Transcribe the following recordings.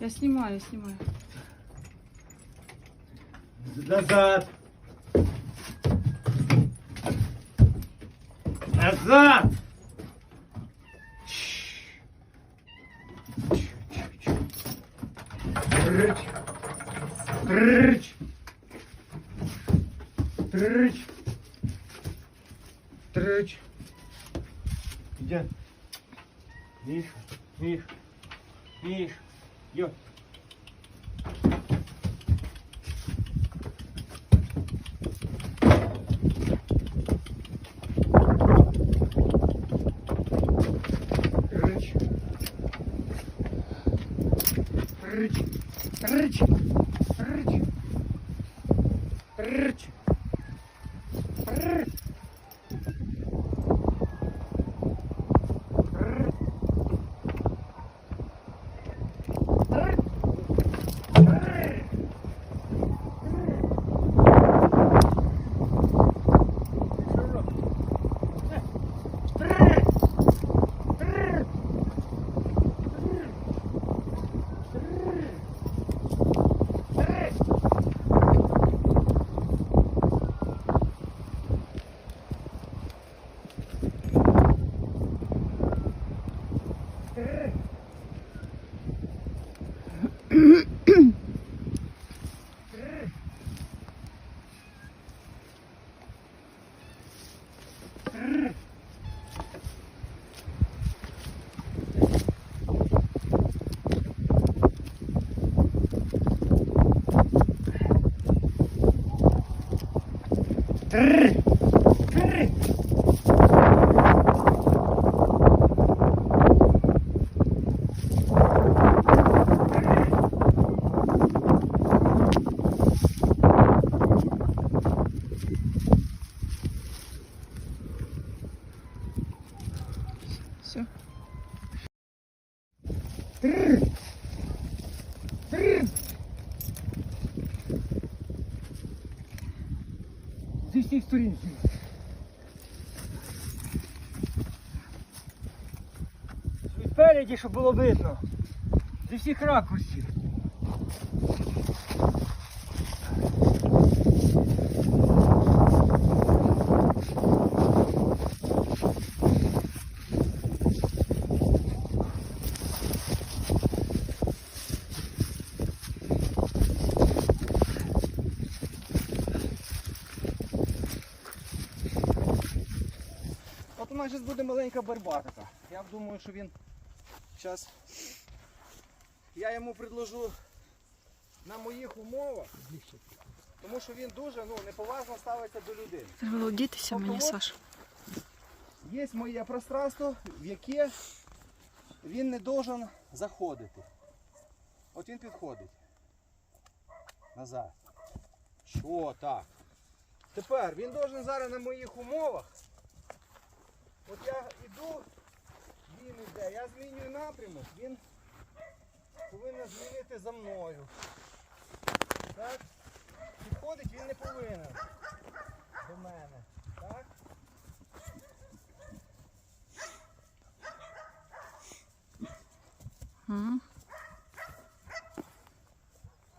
Я снимаю, снимаю. Назад. Назад. Рыч. Рыч. Рыч. Рыч. Спереді, щоб було видно. Зі всіх ракурсів. От нас буде маленька борьба така. Я думаю, що він зараз. Я йому предложу на моїх умовах, тому що він дуже ну, неповажно ставиться до людини. Треба було вдітися мені, Тобто Саш. Є моє пространство, в яке він не должен заходити. От він підходить. Назад. Що так? Тепер він должен зараз на моїх умовах. От я йду, він йде, я змінюю напрямок, він повинен змінити за мною. Так? Підходить він не повинен до мене. Так?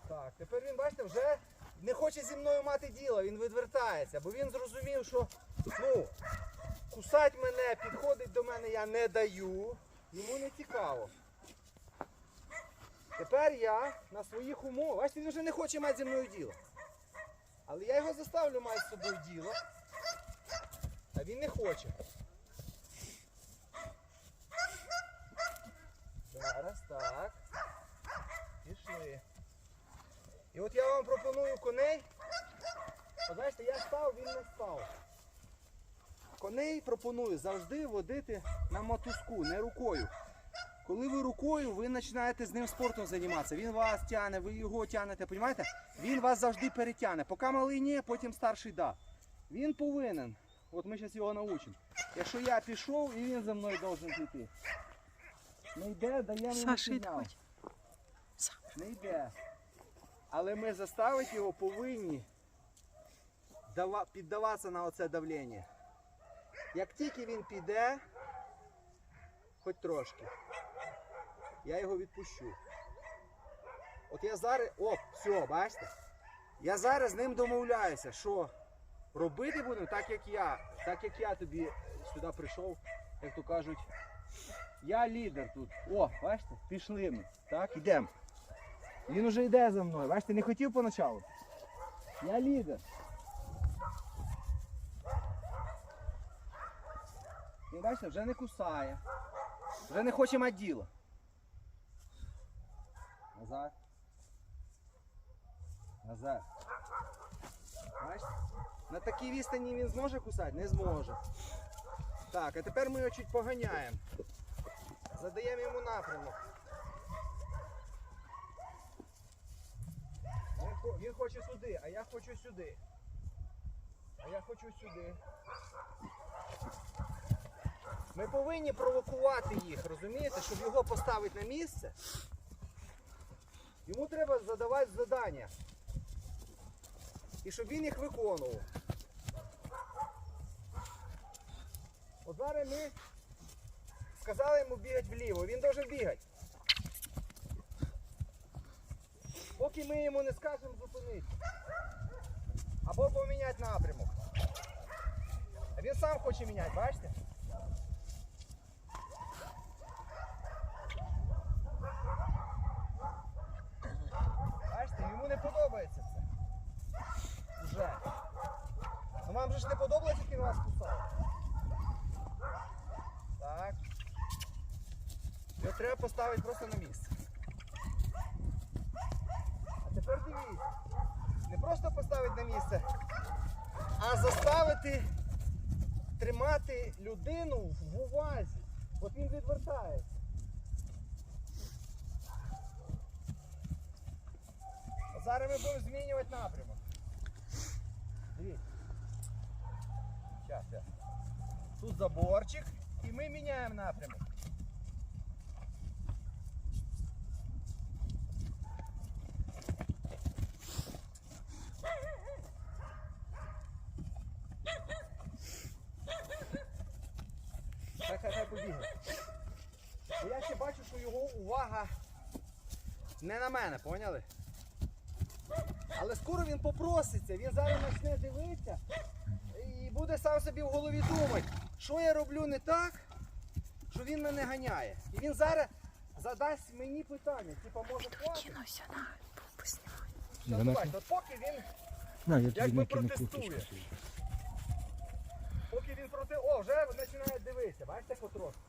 Так, тепер він, бачите, вже не хоче зі мною мати діло, він відвертається, бо він зрозумів, що ну, кусать мене, підходить до мене я не даю, йому не цікаво. Тепер я на своїх умовах, бачите, він вже не хоче мати зі мною діло. Але я його заставлю мати з собою діло. А він не хоче. Зараз так. Пішли. І от я вам пропоную коней. Бачите, я став, він не став. Коней пропоную завжди водити на мотузку, не рукою. Коли ви рукою, ви починаєте з ним спортом займатися. Він вас тягне, ви його тягнете, розумієте? Він вас завжди перетягне. Поки малий ні, потім старший да. Він повинен. От ми зараз його навчимо. Якщо я пішов і він за мною має піти. Не йде, даємо йому сигнал. Не йде. Але ми заставити його повинні піддаватися на оце давлення. Як тільки він піде, хоч трошки, я його відпущу. От я зараз. О, все, бачите? Я зараз з ним домовляюся, що робити будемо так, як я. Так як я тобі сюди прийшов, як то кажуть. Я лідер тут. О, бачите, пішли ми. Так, йдемо. Він уже йде за мною. Бачите, не хотів поначалу. Я лідер. Він, бачите, вже не кусає. Вже не хоче мати. Назад. Назад. Бачите? На такій відстані він зможе кусати? Не зможе. Так, а тепер ми його чуть поганяємо. Задаємо йому напрямок. Він хоче сюди, а я хочу сюди. А я хочу сюди. Ми повинні провокувати їх, розумієте, щоб його поставити на місце. Йому треба задавати завдання. І щоб він їх виконував. От зараз ми сказали йому бігати вліво, він должен бігати. Поки ми йому не скажемо зупинити. Або поміняти напрямок. А він сам хоче міняти, бачите? Бачите, йому не подобається це. Уже. Ну вам же ж не подобається, як він вас кусав. Так. Його треба поставити просто на місце. А тепер дивіться. Не просто поставити на місце, а заставити тримати людину в увазі. От він відвертається. Зараз ми будемо змінювати напрямок. Дивіться. Зараз, зараз. Тут заборчик і ми міняємо напрямок. Хай хай хай я ще бачу, що його увага не на мене, поняли? Але скоро він попроситься, він зараз почне дивитися і буде сам собі в голові думати, що я роблю не так, що він мене ганяє. І він зараз задасть мені питання, типа може хватить? Кинуся на бомбу знімай. От поки він, На, я якби протестує. Поки він проти. О, вже починає дивитися, бачите потрошку.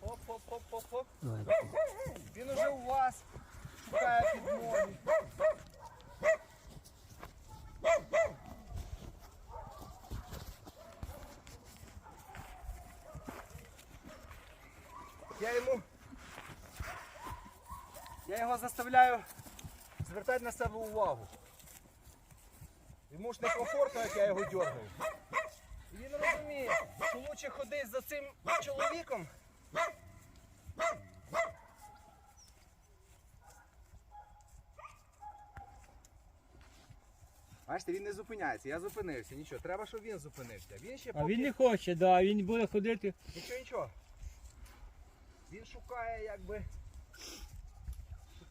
Хоп, хоп, хоп, хоп, хоп. Він уже у вас шукає підмоги. Я йому. Я його заставляю звертати на себе увагу. Йому ж некомфортно, як я його дергаю. Він розуміє, що краще ходити за цим чоловіком. Бачите, він не зупиняється, я зупинився, нічого. Треба, щоб він зупинився. Він ще А поки... він не хоче, да, він буде ходити. Нічого, нічого. Він шукає якби.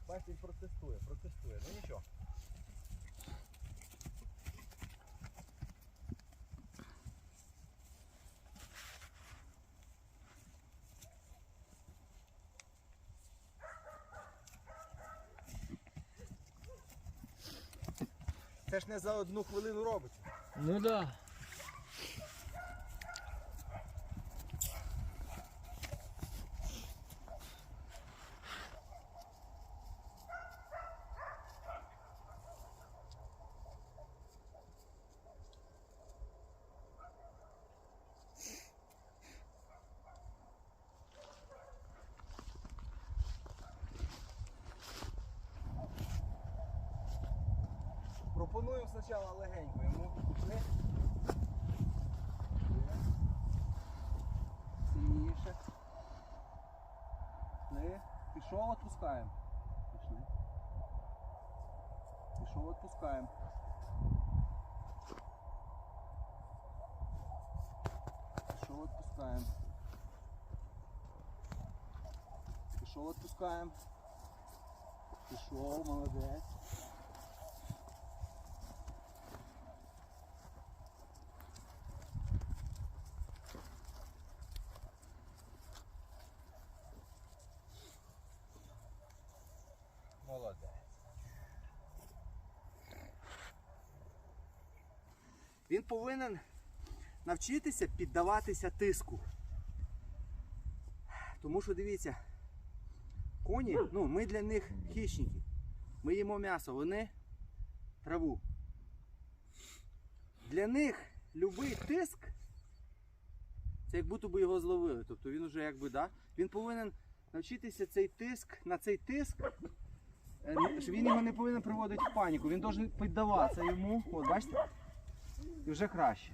Бачите, він протестує, протестує. Ну нічого. Це ж не за одну хвилину робиться. Ну да. Пропонуємо спочатку легенько йому. Сильніше. Пішли. Пішов, відпускаємо. Пішли. Пішов, відпускаємо. Пішов, відпускаємо. Пішов, відпускаємо. Пішов. Молодець. Він повинен навчитися піддаватися тиску. Тому що дивіться, коні, ну, ми для них хищники. Ми їмо м'ясо, вони траву. Для них будь-який тиск, це як будто би його зловили. Тобто він вже якби, да, він повинен навчитися цей тиск, на цей тиск. е, Він його не повинен приводити в паніку. Він повинен піддаватися йому. От, бачите? І вже краще.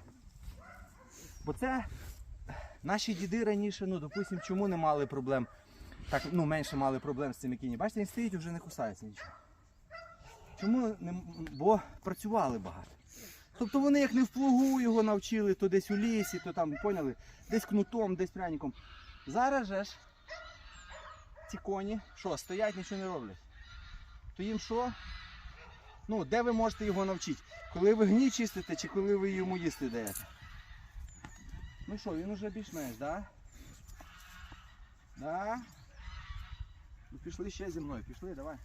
Бо це наші діди раніше, ну, допустимо, чому не мали проблем. Так, ну, менше мали проблем з цими кіньми. Бачите, він стоїть вже не кусається нічого. Чому не бо працювали багато. Тобто вони як не в плугу його навчили, то десь у лісі, то там, поняли, десь кнутом, десь пряником. Зараз же ж ці коні, що, стоять, нічого не роблять. То їм що? Ну, де ви можете його навчити? Коли ви гні чистите чи коли ви йому їсти даєте? Ну що, він уже більш-менш, да? Да? Ну пішли ще зі мною, пішли, давай.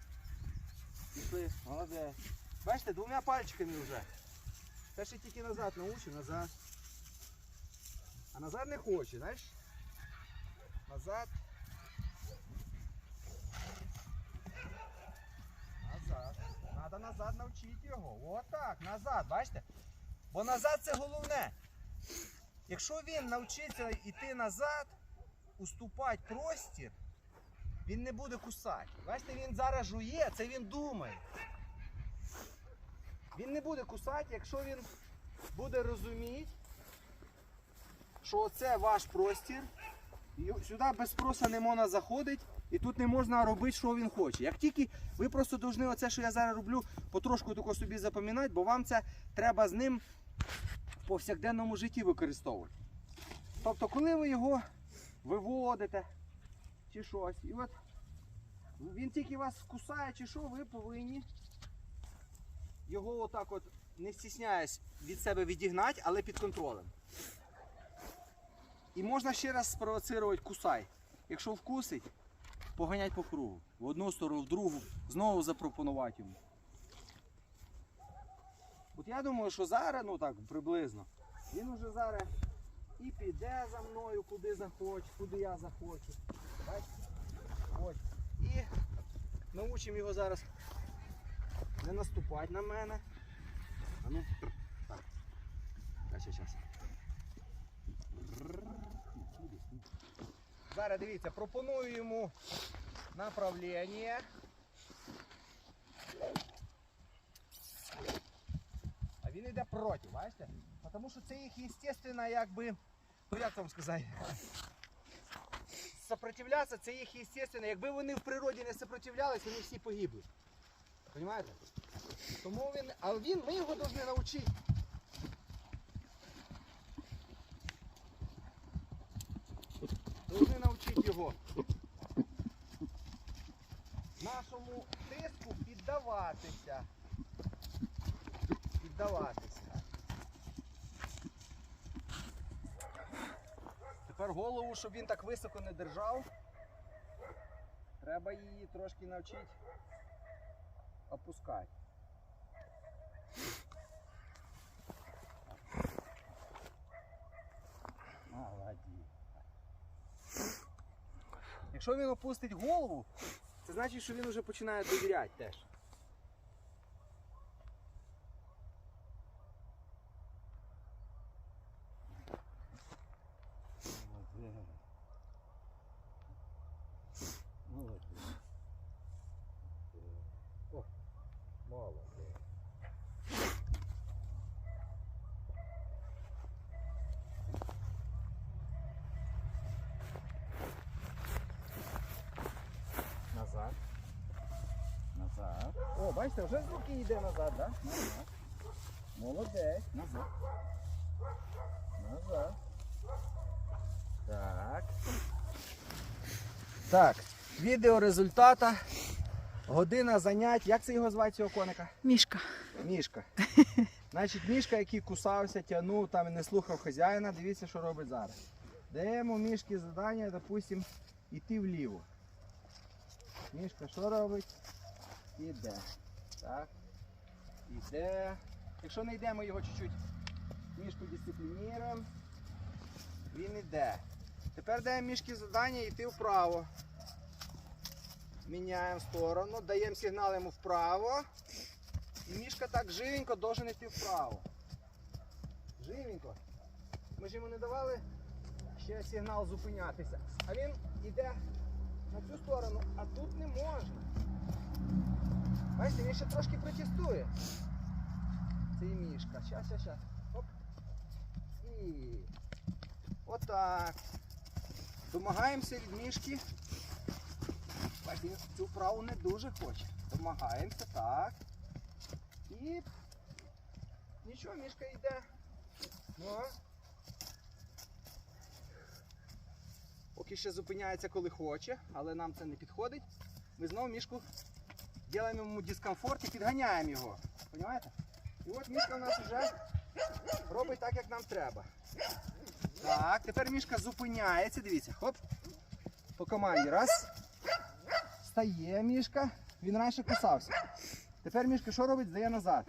Пішли, молодець. Бачите, двома пальчиками вже. Це ще тільки назад научив, назад. А назад не хоче, знаєш? Назад. Надо назад навчити його. Отак, назад, бачите? Бо назад це головне. Якщо він навчиться йти назад, уступати простір, він не буде кусати. Бачите, він зараз жує, це він думає. Він не буде кусати, якщо він буде розуміти, що це ваш простір. Сюди без спроса не можна заходити, і тут не можна робити, що він хоче. Як тільки ви просто повинні оце, що я зараз роблю, потрошку тако собі запам'ятати, бо вам це треба з ним в повсякденному житті використовувати. Тобто, коли ви його виводите чи щось, і от він тільки вас кусає, чи що, ви повинні його отак от, не стісняясь від себе відігнати, але під контролем. І можна ще раз спровоцирувати кусай. Якщо вкусить, поганять по кругу. В одну сторону, в другу, знову запропонувати йому. От я думаю, що зараз, ну так, приблизно, він уже зараз і піде за мною, куди захоче, куди я захочу. Ось. І научимо його зараз не наступати на мене. А ну, так. Ще час. Зараз дивіться, пропоную йому направлення. А він йде проти, бачите? Тому що це їх естественно, якби, ну як вам сказати, сопротивлятися це їх естественно. Якби вони в природі не сопротивлялись, вони всі погибли. Понимаєте? Тому він, а він, ми його повинні навчити. Повинні навчити його. Нашому тиску піддаватися. Піддаватися. Тепер голову, щоб він так високо не держав. Треба її трошки навчити опускати. Молодець. Якщо він опустить голову, це значить, що він вже починає довіряти теж. Молодець. О, молодець. Назад. Назад. О, бачите, вже з руки йде назад, так? Да? Назад. Молодець. Назад. Назад. Так. Так, відео результата. Година занять. Як це його звати цього коника? Мішка. Мішка. Значить, мішка, який кусався, тягнув там і не слухав хазяїна, дивіться, що робить зараз. Даємо мішки завдання, допустимо, йти вліво. Мішка що робить? Іде. Так. Іде. Якщо не йдемо його чуть-чуть, мішку дисциплінуємо. Він іде. Тепер даємо мішки завдання йти вправо. Міняємо сторону, даємо сигнал йому вправо. І мішка так живенько должен йти вправо. Живенько. Ми ж йому не давали ще сигнал зупинятися. А він йде на цю сторону, а тут не можна. Бачите, він ще трошки протестує. Цей мішка. Щас, щас, щас. Оп. І отак. Домагаємося від мішки. Він цю вправу не дуже хоче. Домагаємося, так. І нічого, мішка йде. Ну. Поки ще зупиняється, коли хоче, але нам це не підходить. Ми знову мішку робимо йому дискомфорт і підганяємо його. Понимаєте? І от мішка в нас вже робить так, як нам треба. Так, тепер мішка зупиняється, дивіться, хоп. По команді. Раз. Стає мішка. Він раніше кусався. Тепер мішка що робить? Здає назад.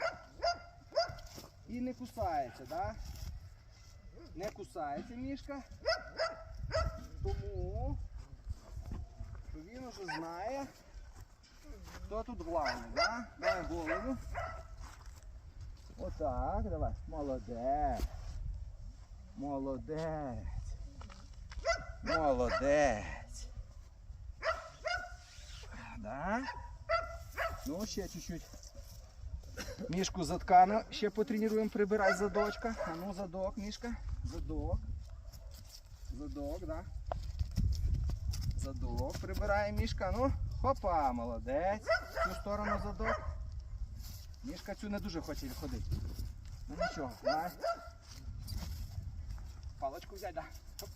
І не кусається, да? Не кусається мішка. Тому що він уже знає, хто тут главний, да? Дай голову. Отак, давай. Молодець. Молодець. Молодець. Да? Ну, ще чуть-чуть. Мішку заткано. Ще потренуємо прибирати задочка. А ну задок, мішка. Задок. Задок, да. Задок прибирає мішка. Ну, хопа, молодець. Цю сторону задок. Мішка цю не дуже хоче ходити. Ну нічого, давай. Паличку взяти, да. Хоп.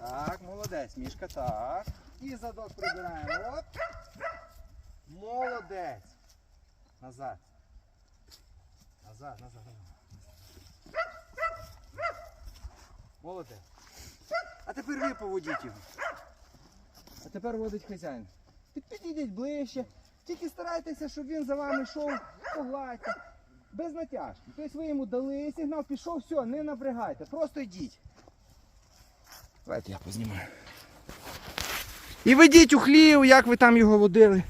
Так, молодець, мішка, так. І задок прибираємо. Оп. Молодець. Назад. Назад, назад, назад. Молодець. А тепер ви поводіть його. А тепер водить хазяїн. Під- Підійдіть ближче. Тільки старайтеся, щоб він за вами йшов, погладьте. Без натяжки. Тобто ви йому дали сигнал, пішов, все, не напрягайте, просто йдіть. Давайте я познімаю. І ведіть у хлів, як ви там його водили.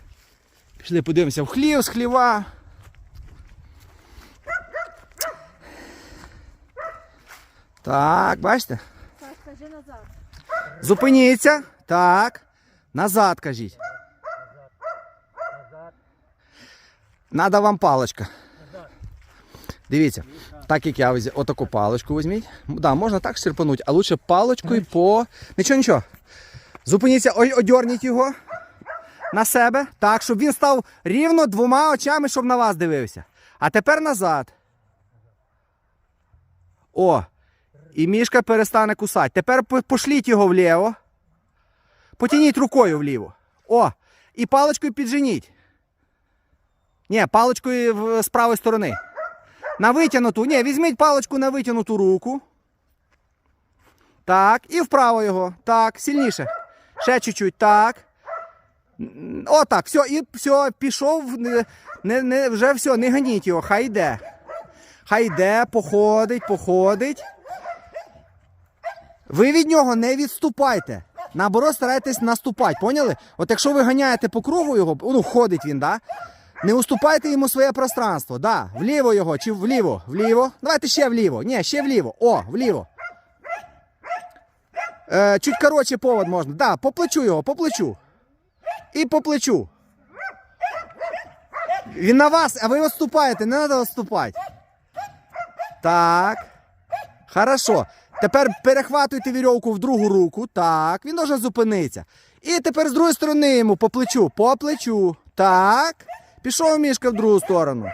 Пішли подивимося в хлів, з хліва. Так, бачите? Так, скажи назад. Зупиніться. Так. Назад кажіть. Надо вам паличка. Дивіться, так як я взяв, отаку паличку візьміть. Да, можна так серпануть, а лучше паличкою по. Нічого, нічого. Зупиніться, одьорніть його на себе, так, щоб він став рівно двома очами, щоб на вас дивився. А тепер назад. О, і мішка перестане кусати. Тепер пошліть його вліво. Потяніть рукою вліво. О! І паличкою підженіть. Ні, паличкою з правої сторони. На витягнуту. Ні, візьміть паличку на витягнуту руку. Так. І вправо його. Так, сильніше. Ще чуть-чуть. Так. Отак. Все, і все, пішов. Не, не, вже все, не ганіть його, хай йде. Хай йде, походить, походить. Ви від нього не відступайте. Наоборот, старайтесь наступати, поняли? От якщо ви ганяєте по кругу його, ну ходить він, да? Не уступайте йому своє пространство. Да, вліво його чи вліво? Вліво. Давайте ще вліво. Ні, ще вліво. О, вліво. Е, чуть коротше повод можна. Да, по плечу його, по плечу. І по плечу. Він на вас, а ви відступаєте, не треба відступати. Так. Хорошо. Тепер перехватуйте вірьовку в другу руку. Так, він може зупинитися. І тепер з другої сторони йому по плечу, по плечу. Так. Пішов мішка в другу сторону.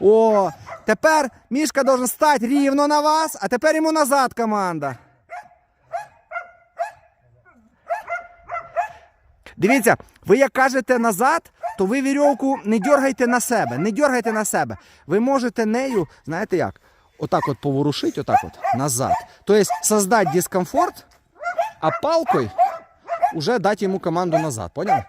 О, тепер мішка должен стати рівно на вас, а тепер йому назад команда. Дивіться, ви як кажете назад, то ви вірьовку не дергайте на себе. Не дергайте на себе. Ви можете нею, знаєте як? Отак от поворушити, отак от назад. Тобто создати дискомфорт, а палкою вже дати йому команду назад. Поняли?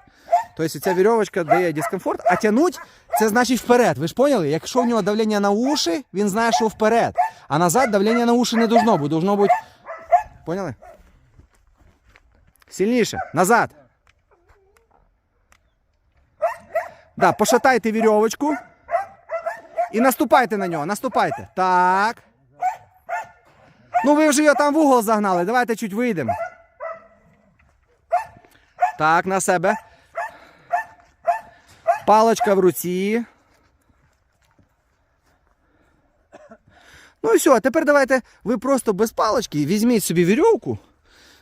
Тобто ця вірьовочка дає дискомфорт, а тянуть це значить вперед. Ви ж поняли? Якщо в нього давлення на уші, він знає, що вперед. А назад давлення на уші не должно бути. Должно бути. Поняли? Сильніше. Назад. Да, пошатайте вірьовочку. І наступайте на нього. Наступайте. Так. Ну ви вже його там в угол загнали. Давайте чуть вийдемо. Так, на себе. Палочка в руці. Ну і все, а тепер давайте ви просто без палочки візьміть собі вірьовку,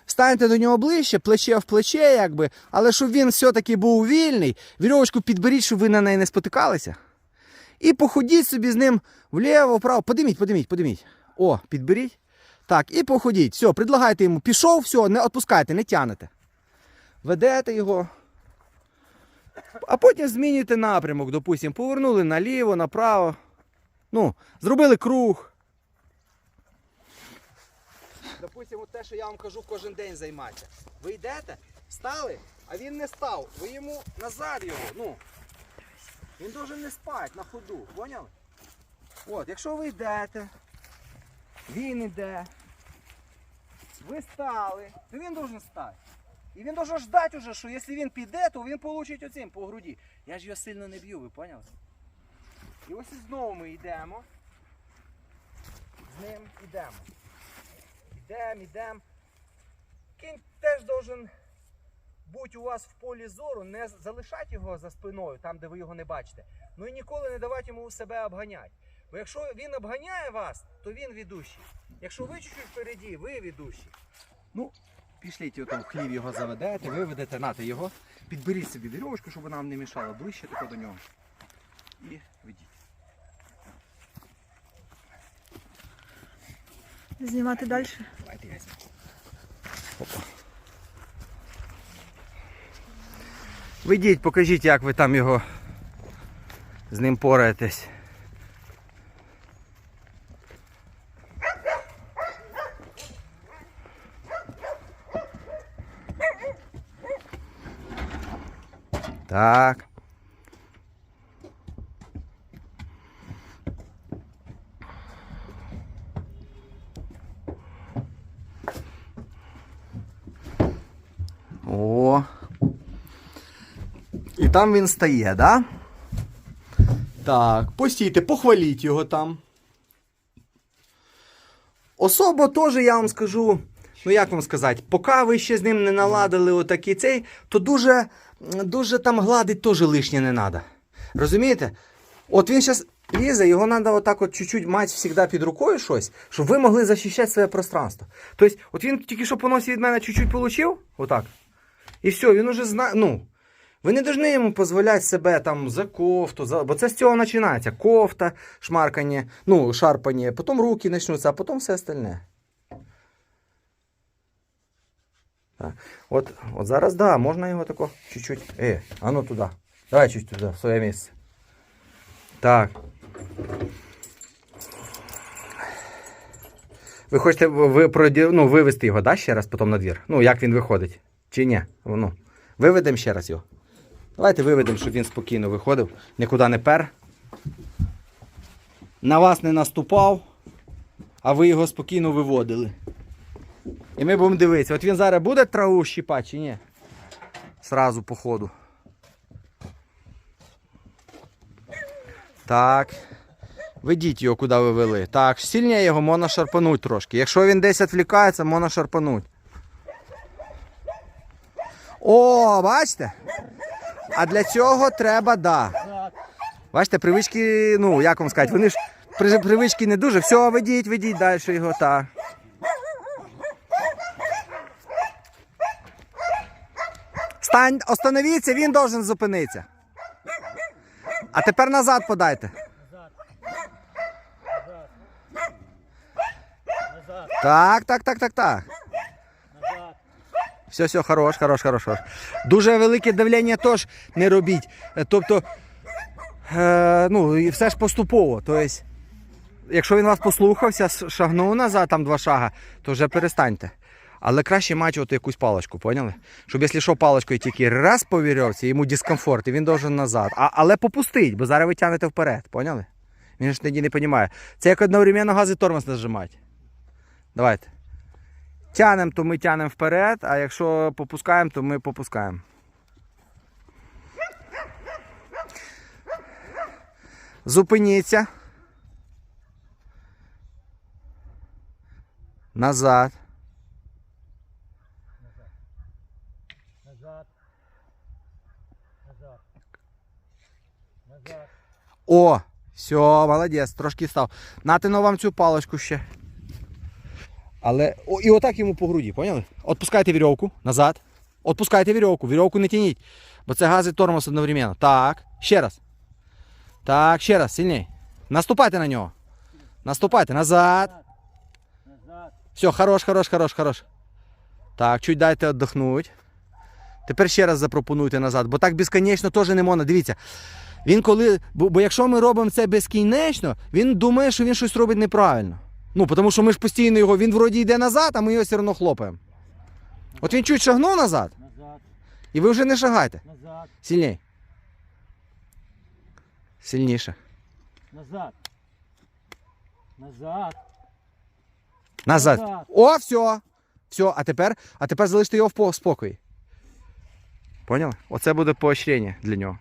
станьте до нього ближче, плече в плече, якби, але щоб він все-таки був вільний, вірьовочку підберіть, щоб ви на неї не спотикалися. І походіть собі з ним вліво, вправо. Подиміть, подиміть, подиміть. О, підберіть. Так, і походіть. Все, предлагайте йому. Пішов, все, не відпускайте, не тянете. Ведете його. А потім змінюєте напрямок, допустимо, повернули наліво, направо. Ну, зробили круг. Допустимо, те, що я вам кажу кожен день займатися. Ви йдете, стали, а він не став. Ви йому назад його. ну. Він должен не спати на ходу, поняли? От, якщо ви йдете, він йде, ви стали, то він должен стати. І він должен ждати уже, що якщо він піде, то він получить оцим по груді. Я ж його сильно не б'ю, ви поняли? І ось і знову ми йдемо. З ним йдемо. Йдемо, йдемо. Кінь теж должен бути у вас в полі зору, не залишати його за спиною, там, де ви його не бачите. Ну і ніколи не давати йому себе обганяти. Бо якщо він обганяє вас, то він ведущий. Якщо ви чуть-чуть впереді, ви ведущий. Ну, пішліть його там в хлів його заведете, виведете, нате його, підберіть собі вірьовочку, щоб вона вам не мішала ближче тако до нього. І ведіть. Знімати далі. Давайте я візьму. Опа. Ведіть, покажіть, як ви там його з ним пораєтесь. Так. Там він стає, да? Так, постійте, похваліть його там. Особо теж я вам скажу, ну як вам сказати, поки ви ще з ним не наладили отакий цей, то дуже, дуже там гладить теж лишнє не треба. Розумієте? От він зараз лізе, його треба отак от чуть-чуть мати завжди під рукою щось, щоб ви могли захищати своє пространство. Тобто, от він тільки що по носі від мене чуть-чуть отак. І все, він уже знає. Ну, ви не повинні йому дозволяти себе там за кофту, за... бо це з цього починається. Кофта, шмаркання, ну, шарпання, потім руки почнуться, а потім все остальне. Так. От, от зараз, да, можна його тако чуть-чуть. Е, а ну туди. Давай чуть туди, в своє місце. Так. Ви хочете ви, ну, вивести його, да, ще раз потім на двір? Ну, як він виходить? Чи ні? Ну, виведемо ще раз його. Давайте виведемо, щоб він спокійно виходив, нікуди не пер. На вас не наступав, а ви його спокійно виводили. І ми будемо дивитися, от він зараз буде траву щіпати чи ні? Сразу по ходу. Так. Ведіть його, куди ви вели. Так, сильніше його можна шарпануть трошки. Якщо він десь відвлікається, можна шарпануть. О, бачите? А для цього треба, да. Бачите, привички, ну, як вам сказати, вони ж при- привички не дуже. Все, ведіть, ведіть далі його, так. Стань, остановіться, він должен зупинитися. А тепер назад подайте. Так, так, так, так, так. Все, все, хорош, хорош, хорош. Дуже велике давлення теж не робіть. Е, Тобто, е, ну, і все ж поступово. Тобто, якщо він вас послухався, шагнув назад, там два шага, то вже перестаньте. Але краще мати от якусь паличку, поняли? Щоб якщо що паличкою тільки раз по вірьовці, йому дискомфорт, і він должен назад. А, але попустить, бо зараз ви тягнете вперед, поняли? Він ж тоді не розуміє. Це як одновременно газ і тормоз нажимати. Давайте. Тянемо, то ми тянемо вперед, а якщо попускаємо, то ми попускаємо. Зупиніться. Назад. Назад. Назад. Назад. О, все, молодець, трошки став. Натяну вам цю паличку ще. Але. О, і отак йому по груді, поняли? Отпускайте вірьовку назад. Отпускайте вірьовку, вірьовку не тяніть. Бо це газ тормоз одновременно. Так, ще раз. Так, ще раз, сильніше. Наступайте на нього. Наступайте назад. Все, хорош, хорош, хорош, хорош. Так, чуть дайте віддохнути. Тепер ще раз запропонуйте назад, бо так безконечно теж не можна. Дивіться. Він коли. Бо, бо якщо ми робимо це безкінечно, він думає, що він щось робить неправильно. Ну, тому що ми ж постійно його, він вроді йде назад, а ми його все одно хлопаємо. От він чуть шагнув назад, Назад. і ви вже не шагайте. Назад. Сильніше. Сильніше. Назад. Назад. Назад. Назад. О, все. Все, а тепер, а тепер залиште його в по- спокої. Поняли? Оце буде поощрення для нього.